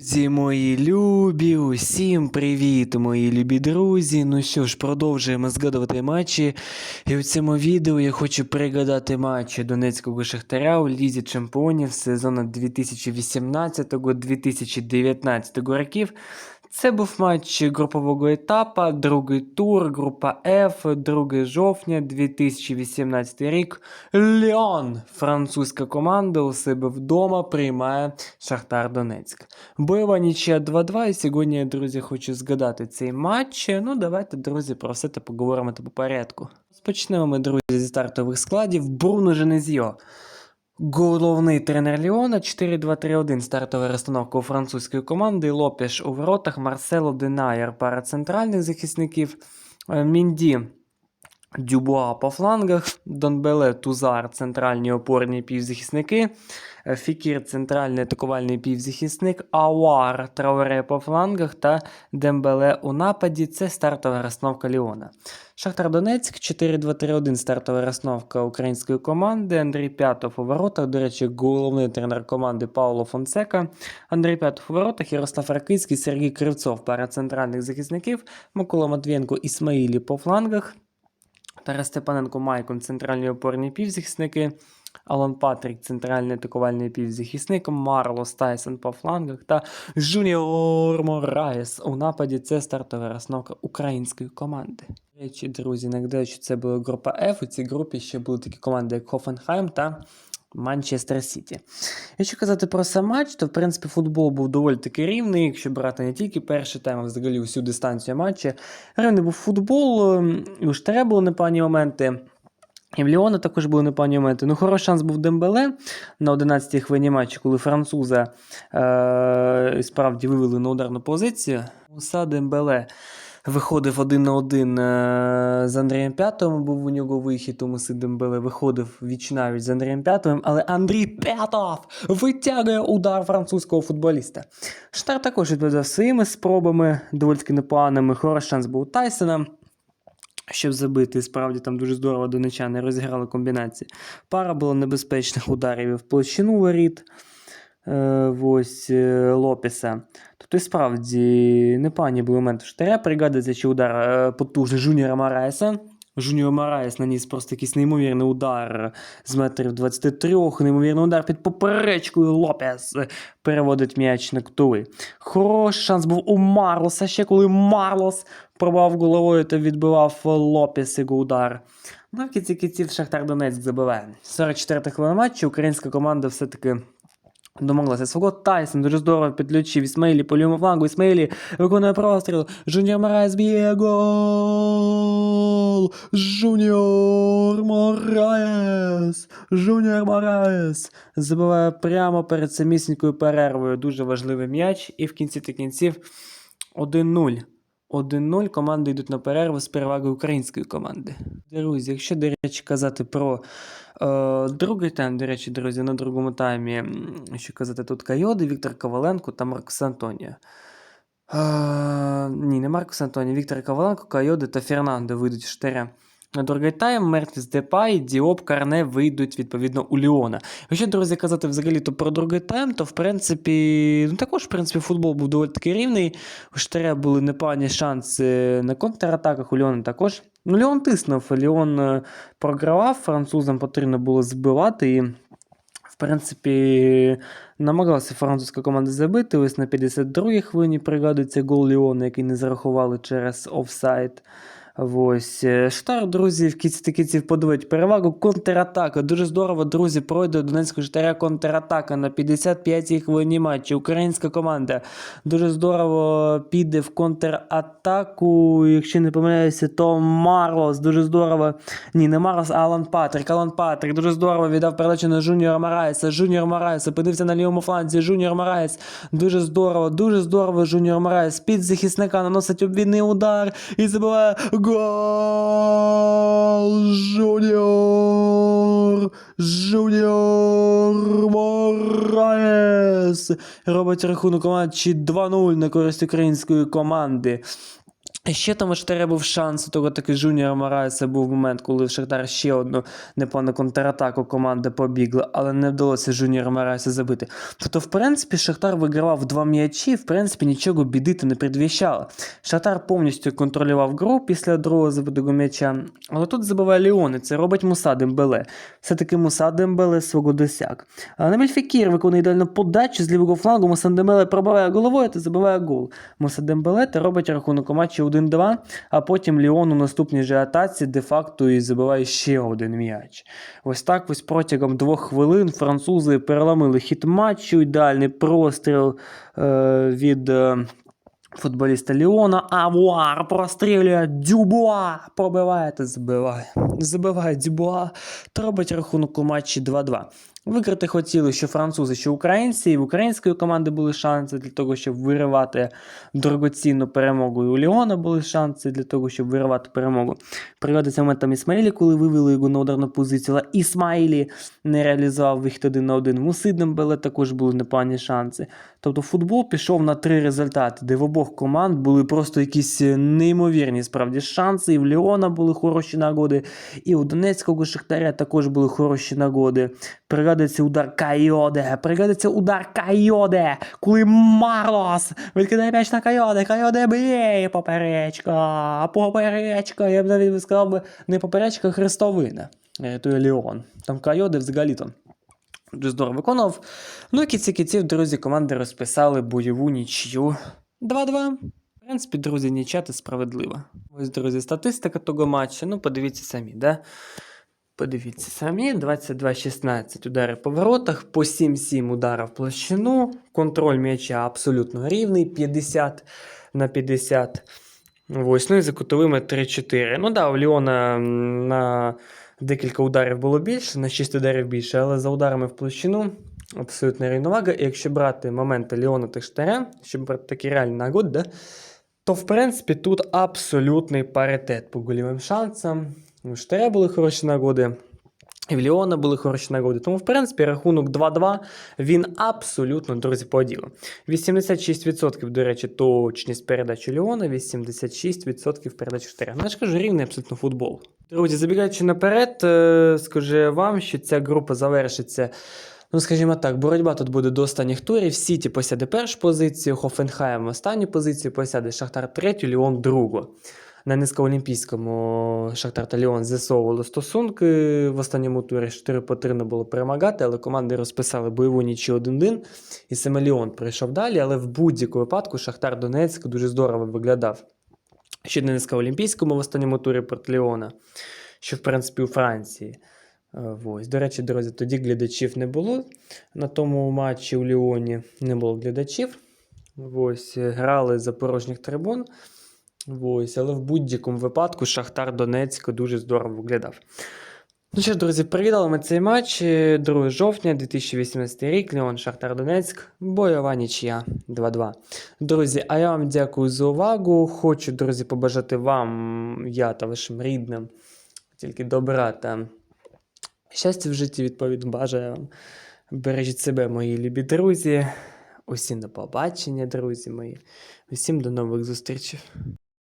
Друзі, мої любі, усім привіт, мої любі друзі. Ну що ж, продовжуємо згадувати матчі. І в цьому відео я хочу пригадати матчі Донецького Шахтаря у Лізі Чемпіонів сезону 2018-2019 років. Це був матч групового етапу, другий тур, група F, 2 жовтня 2018 рік. Ліон, французька команда у себе вдома приймає Шахтар Донецьк. Бойова нічия 2-2, і сьогодні я, друзі, хочу згадати цей матч. Ну, давайте, друзі, про все це поговоримо по порядку. Розпочнемо ми, друзі, зі стартових складів. Бруно Женезіо. Головний тренер Ліона 4-2-3-1 стартова розстановка у французької команди. Лопеш у воротах, Марсело Денаєр, пара центральних захисників, е, Мінді Дюбуа по флангах, Донбеле Тузар центральні опорні півзахисники, е, Фікір центральний атакувальний півзахисник, Ауар Трауре по флангах та Дембеле у нападі. Це стартова розстановка Ліона. Шахтар Донецьк 4-2-3-1 стартова розстановка української команди. Андрій П'ятов у воротах. До речі, головний тренер команди Пауло Фонсека. Андрій П'ятов у воротах, Ярослав Ракицький, Сергій Кривцов, пара центральних захисників, Микола Матвієнко, Ісмаїлі по флангах. Тарас Степаненко Майкон, центральні опорні півзахисники. Алан Патрік, центральний атакувальний півзахисник, Марлос Тайсон по флангах та Жуніор Мораєс у нападі. Це стартова розновка української команди. Речі, друзі, нагадаю, що це була група F. У цій групі ще були такі команди, як Хофенхайм та Манчестер Сіті. Якщо казати про сам матч, то в принципі футбол був доволі таки рівний, якщо брати не тільки перший тайм, а взагалі всю дистанцію матчу. Рівний був футбол, ем, і у Штаре були непогані моменти. І в Ліона також були непогані моменти. Ну, хороший шанс був Дембеле на 11-й хвилині матчу, коли француза е- справді вивели на ударну позицію. Муса Дембеле виходив один на один е- з Андрієм П'ятовим, був у нього вихід, у Муси Дембеле виходив віч-навіть з Андрієм П'ятовим, але Андрій П'ятов витягує удар французького футболіста. Штар також відповідав своїми спробами, доволі непоганими. Хороший шанс був у Тайсона щоб забити. Справді там дуже здорово донечани розіграли комбінації. Пара була небезпечних ударів в площину воріт ось, е, Лопеса. Тобто, і справді, непогані були моменти. Штаря пригадується, чи удар е, потужний Жуніора Мараєса. Жуніор Мараєс наніс просто якийсь неймовірний удар з метрів 23, неймовірний удар під поперечкою Лопес переводить м'яч на кутовий. Хороший шанс був у Марлоса ще, коли Марлос пробав головою та відбивав Лопес його удар. Ну, в кінці кінців Шахтар Донецьк забиває. 44 хвилина матчу українська команда все-таки Домоглася свого Тайсон дуже здорово підключив Ісмаїлі по лівому флангу. Ісмаїлі виконує простріл. Жуніор Мораєс б'є гол! Жуніор Мораєс! Жуніор Мораєс! Забиває прямо перед самісінькою перервою. Дуже важливий м'яч. І в кінці та кінців 1-0. 1-0 команди йдуть на перерву з перевагою української команди. Друзі, якщо, до речі, казати про е, другий тайм, до речі, друзі, на другому таймі, що казати, тут Кайоди, Віктор Коваленко та Маркус Антоніо. Е, ні, не Маркус Антоніо, Віктор Коваленко, Кайоди та Фернандо вийдуть в штиря. На другий тайм Мертвіс Депай, Діоп, Карне вийдуть відповідно у Ліона. Якщо, друзі, казати взагалі то про другий тайм, то в принципі, ну також в принципі, футбол був доволі таки рівний. У Штаря були непогані шанси на контратаках, у Ліона також. Ну, Ліон тиснув, Ліон е, програвав, французам потрібно було збивати і. В принципі, намагалася французька команда забити. Ось на 52-й хвилині пригадується гол Ліона, який не зарахували через офсайд. Ось е, Штар, друзі, в кінці кінців подивить перевагу. Контратака. Дуже здорово, друзі, пройде Донецького штаря контратака на 55-й хвилині матчу. Українська команда дуже здорово піде в контратаку. Якщо не помиляюся, то Марлос дуже здорово. Ні, не Марлос, а Алан Патрік. Алан Патрік дуже здорово віддав передачу на Жуніора Мараєса. Жуніор Мараєс опинився на лівому фланзі. Жуніор Мараєс дуже здорово, дуже здорово. Жуніор Мараєс під захисника наносить обвідний удар і забиває гол Жуніор Жуніор Мораес! робить рахунок матчі 2-0 на користь української команди. Ще там у Шахтаря був шанс, того таки Жуніора Мораєса був момент, коли Шахтар ще одну непевну контратаку команди побігла, але не вдалося Жуніора Мораєса забити. Тобто, в принципі, Шахтар вигравав два м'ячі, в принципі, нічого біди не предвіщало. Шахтар повністю контролював гру після другого забитого м'яча, але тут забиває Ліон, і це робить Муса Дембеле. Все-таки Муса Дембеле свого досяг. А Набіль Фекір виконує ідеальну подачу з лівого флангу, Муса Дембеле пробиває головою та забиває гол. Муса Дембеле та робить рахунок у матчі 1-2, а потім Ліон у наступній же атаці де-факто і забиває ще один м'яч. Ось так ось протягом двох хвилин французи переламили хід матчу, ідеальний простріл е, від. Е, Футболіста Ліона, Авуар прострілює Дюбуа, пробиває та забиває. Забиває Дюбуа та робить рахунок у матчі 2-2. Виграти хотіли що французи, що українці, і в української команди були шанси для того, щоб виривати дорогоцінну перемогу. І у Ліона були шанси для того, щоб виривати перемогу. Пригадується момент там Ісмаїлі, коли вивели його на ударну позицію, але Ісмаїлі не реалізував вихід один на один. Мусидним Беле також були непогані шанси. Тобто футбол пішов на три результати, де в обох команд були просто якісь неймовірні справді шанси. І в Ліона були хороші нагоди, і у Донецького Шахтаря також були хороші нагоди. Пригадується удар Кайоде, пригадується удар Кайоде, коли Марлос відкидає м'яч на Кайоде, Кайоде б'є, поперечка, поперечка, я б навіть сказав би, не поперечка, а хрестовина. Рятує Ліон. Там Кайоде взагалі там дуже здорово виконував. Ну і кінці кінців, друзі, команди розписали бойову нічю 2-2. В принципі, друзі, нічя це справедливо. Ось, друзі, статистика того матчу. Ну, подивіться самі, да? Подивіться самі, 22-16 удари по воротах, по 7-7 ударів в площину, контроль м'яча абсолютно рівний, 50 на 50. Ось, ну і за кутовими 3-4. Ну да, у Ліона на декілька ударів було більше, на 6 ударів більше, але за ударами в площину абсолютна рівновага. І якщо брати моменти Ліона та Штаря, щоб брати такі реальні нагоди, да, то в принципі тут абсолютний паритет по гольовим шансам. У Штаря були хороші нагоди. І в Ліона були хороші нагоди. Тому, в принципі, рахунок 2-2 він абсолютно, друзі, по ділу. 86%, до речі, точність передачі Ліона, 86% передач Штаря. Ну, я ж кажу, рівний абсолютно футбол. Друзі, забігаючи наперед, е, скажу вам, що ця група завершиться. Ну, скажімо так, боротьба тут буде до останніх турів. Сіті посяде першу позицію, Хофенхайм останню позицію посяде, Шахтар третю, Ліон другу. На низькоолімпійському Шахтар та Ліон з'ясовували стосунки. В останньому турі 4 потрібно було перемагати, але команди розписали бойову нічі 1-1. І саме Ліон прийшов далі, але в будь-якому випадку Шахтар Донецьк дуже здорово виглядав. Ще на низькоолімпійському в останньому турі проти Ліона, що в принципі у Франції. Е, Ось. До речі, друзі, тоді глядачів не було. На тому матчі у Ліоні не було глядачів. Ось, грали з порожніх трибун. Ось, але в будь-якому випадку Шахтар Донецьк дуже здорово виглядав. Ну що ж, друзі, привітали ми цей матч. Е, 2 жовтня 2018 рік. Леон Шахтар Донецьк. Бойова нічия 2-2. Друзі, а я вам дякую за увагу. Хочу, друзі, побажати вам, я та вашим рідним, тільки добра та щастя в житті, відповідно, бажаю вам. Бережіть себе, мої любі друзі. Усім до побачення, друзі мої. Усім до нових зустрічей.